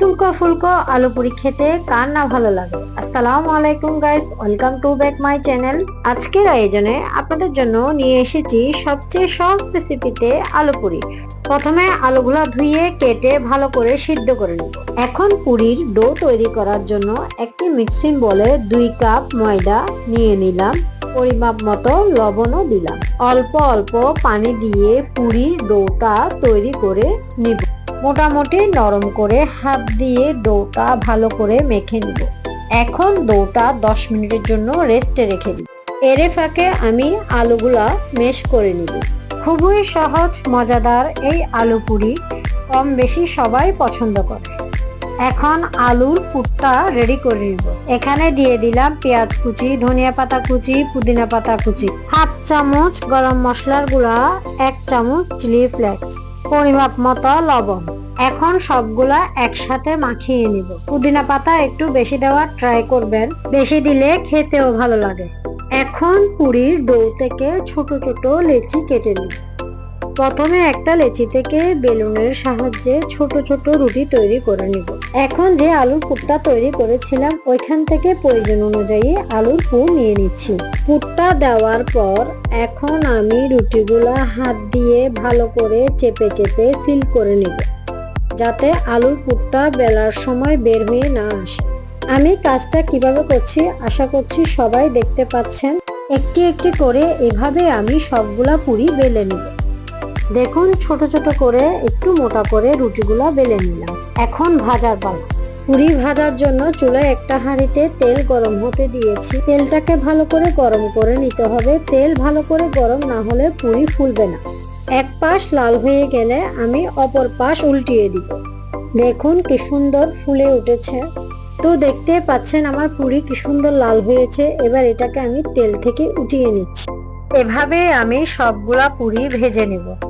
ফুলকো ফুলকো আলু পুরি খেতে কার না ভালো লাগে? আসসালামু আলাইকুম guys welcome to back my channel আজকের আয়োজনে আপনাদের জন্য নিয়ে এসেছি সবচেয়ে সহজ রেসিপিতে আলু পুরি। প্রথমে আলুগুলা ধুয়ে, কেটে ভালো করে সিদ্ধ করে নিব এখন পুরির ডো তৈরি করার জন্য একটি মিক্সিং বলে দুই কাপ ময়দা নিয়ে নিলাম। পরিমাপ মতো লবণও দিলাম। অল্প অল্প পানি দিয়ে পুরির ডোটা তৈরি করে নিব। মোটামুটি নরম করে হাত দিয়ে ডোটা ভালো করে মেখে নিব। এখন ডোটা দশ মিনিটের জন্য রেস্টে রেখে দিব এরে ফাঁকে আমি আলুগুলা মেশ করে নিব। খুবই সহজ, মজাদার এই আলু পুরি কম বেশি সবাই পছন্দ করে। এখন আলুর পুরটা রেডি করে নিব। এখানে দিয়ে দিলাম পেঁয়াজ কুচি, ধনিয়া পাতা কুচি, পুদিনা পাতা কুচি। হাফ চামচ গরম মশলার গুঁড়া, এক চামচ চিলি ফ্লেক্স পরিমাপ মতো লবণ। এখন সবগুলা একসাথে মাখিয়ে নিব। পুদিনা পাতা একটু বেশি দেওয়ার ট্রাই করবেন। বেশি দিলে খেতেও ভালো লাগে। এখন পুরির ডো থেকে ছোট ছোট লেচি কেটে নিব। প্রথমে একটা লেচি থেকে বেলুনের সাহায্যে ছোট ছোট রুটি তৈরি করে নিব। এখন যে আলুর পুরটা তৈরি করেছিলাম, ওইখান থেকে প্রয়োজন অনুযায়ী আলুর পুর নিয়ে নিচ্ছি। পুরটা দেওয়ার পর এখন আমি রুটিগুলা হাত দিয়ে ভালো করে চেপে চেপে সিল করে নিব, যাতে আলুর পুরটা বেলার সময় বের হয়ে না আসে। আমি কাজটা কীভাবে করছি, আশা করছি সবাই দেখতে পাচ্ছেন। একটি একটি করে এভাবে আমি সবগুলা পুরি বেলে নিব। দেখুন, ছোট ছোট করে একটু মোটা করে রুটিগুলা বেলে নিলাম। এখন ভাজার পালা। পুরি ভাজার জন্য চুলায় একটা হাঁড়িতে তেল গরম হতে দিয়েছি। তেলটাকে ভালো করে গরম করে নিতে হবে। তেল ভালো করে গরম না হলে পুরি ফুলবে না। এক পাশ লাল হয়ে গেলে আমি অপর পাশ উল্টিয়ে দিব। দেখুন কি সুন্দর ফুলে উঠেছে। তো দেখতে পাচ্ছেন আমার পুরি কি সুন্দর লাল হয়েছে। এবার এটাকে আমি তেল থেকে উঠিয়ে নিচ্ছি। এভাবে আমি সবগুলা পুরি ভেজে নেব।